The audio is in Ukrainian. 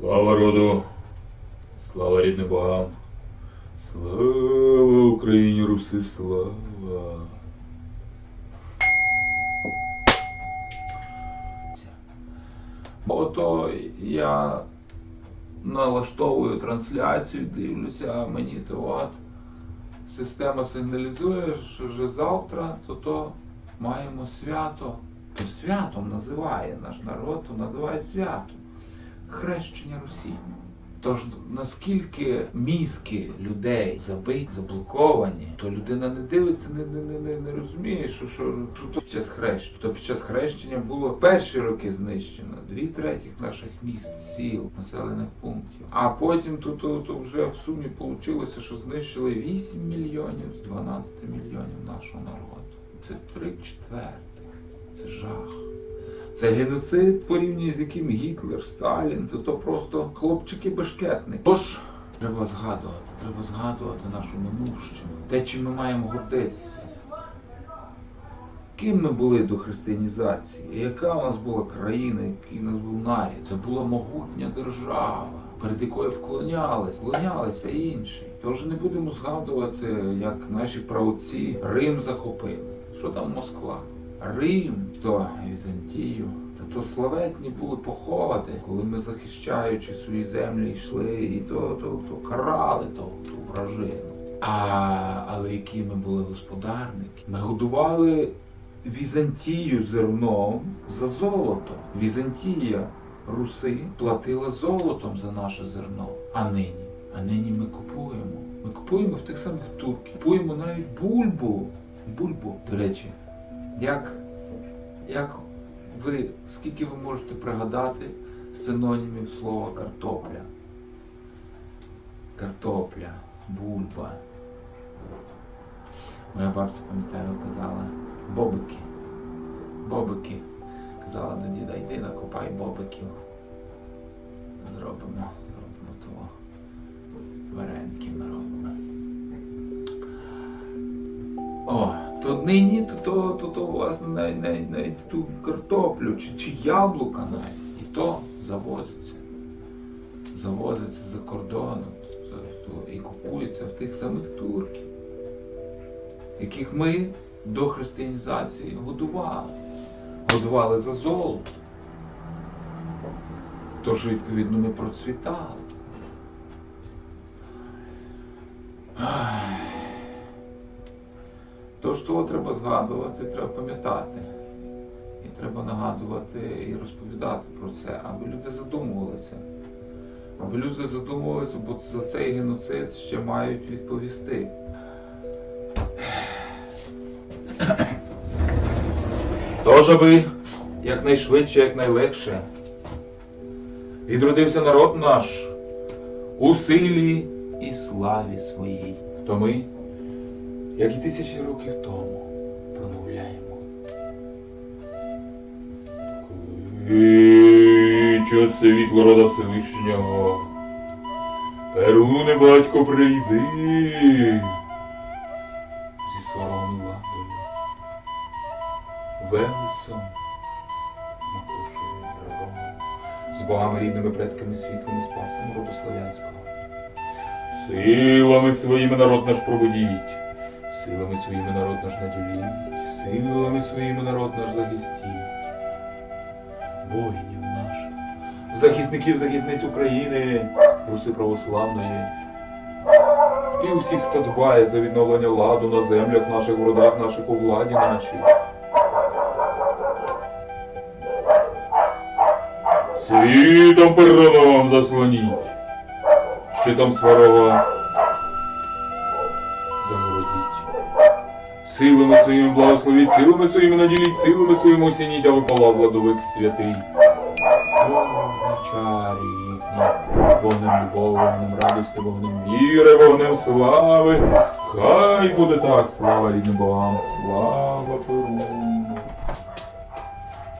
Слава роду, слава рідним богам, слава Україні, Руси, слава. Ото я налаштовую трансляцію, дивлюся, а мені то от система сигналізує, що вже завтра то то маємо свято. То святом називає наш народ, то називає святом. Хрещення Русі. Тож наскільки мізки людей забиті, заблоковані, то людина не дивиться, не, не, не, не, не розуміє, що, що, що то під час хрещення. То під час хрещення було перші роки знищено, дві третіх наших міст, сіл, населених пунктів. А потім то, то, то вже в сумі вийшло, що знищили 8 мільйонів з 12 мільйонів нашого народу. Це три четвертих. Це жах. Це геноцид, порівняно з яким Гітлер, Сталін, то, то просто хлопчики-бешкетники. Тож треба згадувати, треба згадувати нашу минувщину, те, чим ми маємо гордитися. Ким ми були до християнізації? Яка у нас була країна, який у нас був нарід? Це була могутня держава, перед якою вклонялися, вклонялися інші. Тож не будемо згадувати, як наші правоці Рим захопили. Що там Москва? Рим, то Візантію. Та то славетні були походи, коли ми, захищаючи свої землі, йшли і то, то, то карали ту, ту вражину. А, але які ми були господарники? Ми годували Візантію зерном за золото. Візантія Руси платила золотом за наше зерно. А нині? А нині ми купуємо. Ми купуємо в тих самих турків. Купуємо навіть бульбу. Бульбу, до речі. Як, як ви, скільки ви можете пригадати синонімів слова картопля? Картопля, бульба. Моя бабця, пам'ятаю, казала бобики. Бобики. Казала до діда, йди накопай бобиків. Зробимо, зробимо того. Вареники наробимо. О, то нині, то, то, то, то власне навіть, навіть, ту картоплю чи, чи яблука навіть. І то завозиться. Завозиться за кордоном і купується в тих самих турків, яких ми до християнізації годували. Годували за золото. Тож, відповідно, ми процвітали. Тож того треба згадувати, треба пам'ятати. І треба нагадувати і розповідати про це, аби люди задумувалися. Аби люди задумувалися, бо за цей геноцид ще мають відповісти. Тож, аби якнайшвидше, якнайлегше відродився народ наш у силі і славі своїй. То ми, як і тисячі років тому, промовляємо. Кличе світло рода Всевишнього. Перуне, батько, прийди. зі сваром і ладою, велесом, макушою, рогом, з богами рідними предками світлими спасом роду славянського. Силами своїми народ наш пробудіть, силами своїми народ наш наділіть, силами своїми народ наш захистіть. Воїнів наших, захисників, захисниць України, Руси православної. І усіх, хто дбає за відновлення ладу на землях наших, в родах наших, у владі нашій. Світом пероном заслоніть, щитом сварога Силами своїми благословіть, силами своїми наділіть, силами своїми осініть, а випала владовик святий. Чарі їхні, вогнем любов, вогнем радості, вогнем Віри вогнем слави, хай буде так, слава рідним богам, слава Перуну.